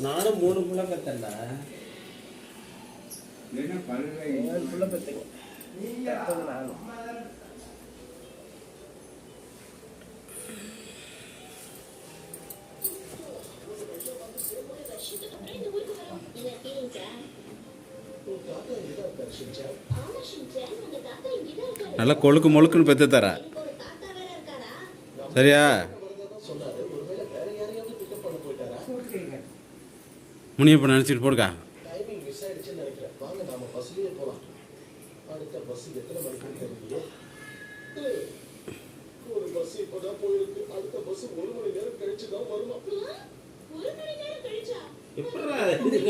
நானும் மூணு புள்ள பெத்தேன்டா இல்லைன்னா பல்ல புள்ள நானும் நல்லா கொழுக்கு மொழுக்குன்னு பெற்று தர சரியா? முனியப்ப நினச்சிட்டு போடுக்கா. டைமிங் மிஸ் ஆயிடுச்சுன்னு நினைக்கிறேன் வாங்க நாம பஸ்லயே போலாம் அடுத்த பஸ் எத்தனை மணிக்கு தெரியலையே ஏய், ஒரு பஸ் இப்பதான் போயிருக்கு அடுத்த பஸ் ஒரு மணி நேரம் கழிச்சு தான் வருமா எப்படிடா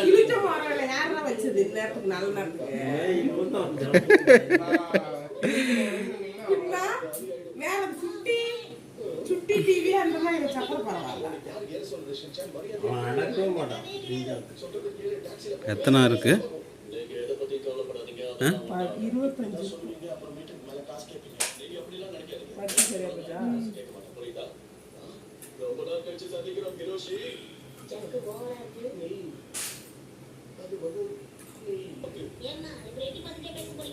கிழிச்ச மரம் யாரா வச்சது நேரத்துக்கு நல்ல சுட்டி டிவி அந்த மாதிரி பரவாயில்ல. அவன் அடக்கவே மாட்டான் எத்தனை இருக்கு? இருபத்தஞ்சு பத்து சரியா போச்சா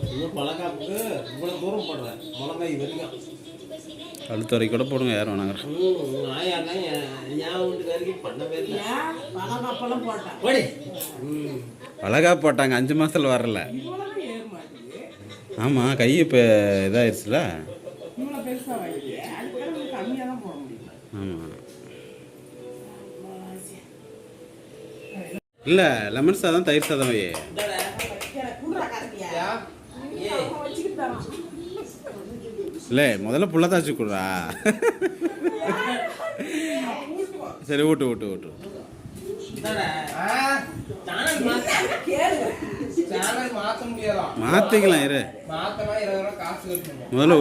இன்னும் பழக்காப்புக்கு இவ்வளோ தூரம் போடுறேன் முழங்காய் வரைக்கும் கழுத்து வரைக்கும் கூட போடுங்க யாரும் வேணாங்க ம், ஆயாண்ணா என் என் வீட்டுக்காரிக்கு பண்ணவே இல்லை ஏன் பழக்கப்பெல்லாம் போட்டேன் போடி ம் அழகா போட்டாங்க அஞ்சு மாசத்துல வரல. ஆமாம் கை இப்போ இதாகிடுச்சுல ஆமாம் இல்லை லெமன் சாதம் தயிர் சாதம் வை குடுறா கரண்டியா அவன் வச்சுக்கிட்டு தரான். இல்லை முதல்ல புள்ளதாச்சு கொடுறா. சரி ஊட்டு ஊட்டு ஊட்டு. சேனல் மாத்த கேளு? சேனல் மாத்த முடியாதாம் மாற்றிக்கலாம் இரு. முதல்ல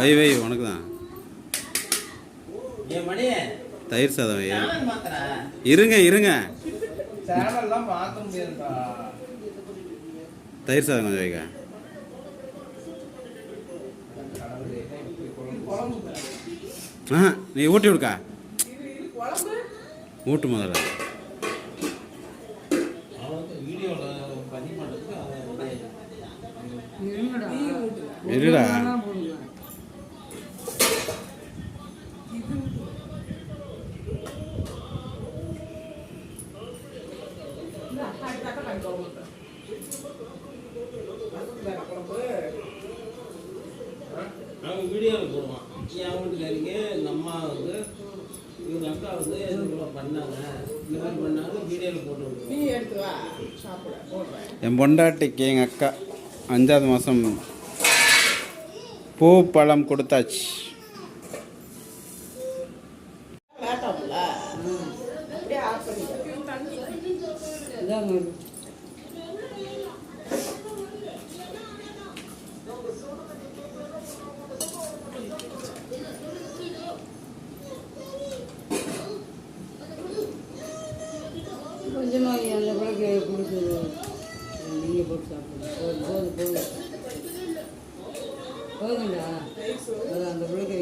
வை வை உனக்கு தான். தயிர் சாதம் வை இருங்க இருங்க. தயிர் சாதம் கொஞ்சம் வைக்க. ஆ நீ ஊட்டி விடுக்கா ஊட்டு முதல்ல. இருடா. வீடியோவில் போடுவான் என் வீட்டுக்காரிங்க இந்த அம்மா வந்து இவங்க அக்கா வந்து பண்ணாங்க. இந்த மாதிரி பண்ணாங்க வீடியோவில் போட்டு நீ எடுத்து வா சாப்பிட போடுறேன். என் பொண்டாட்டிக்கு எங்கள் அக்கா அஞ்சாவது மாதம் பூ பழம் கொடுத்தாச்சு. ஆகும்ல அப்படியே ஆஃப் பண்ணிக்க கொஞ்சமாக அந்த பிறகு கொடுத்து நீங்கள் போட்டு சாப்பிடுங்க. போதும் போதும் போதும். போதுண்டா அந்த பிள்ளைக்கு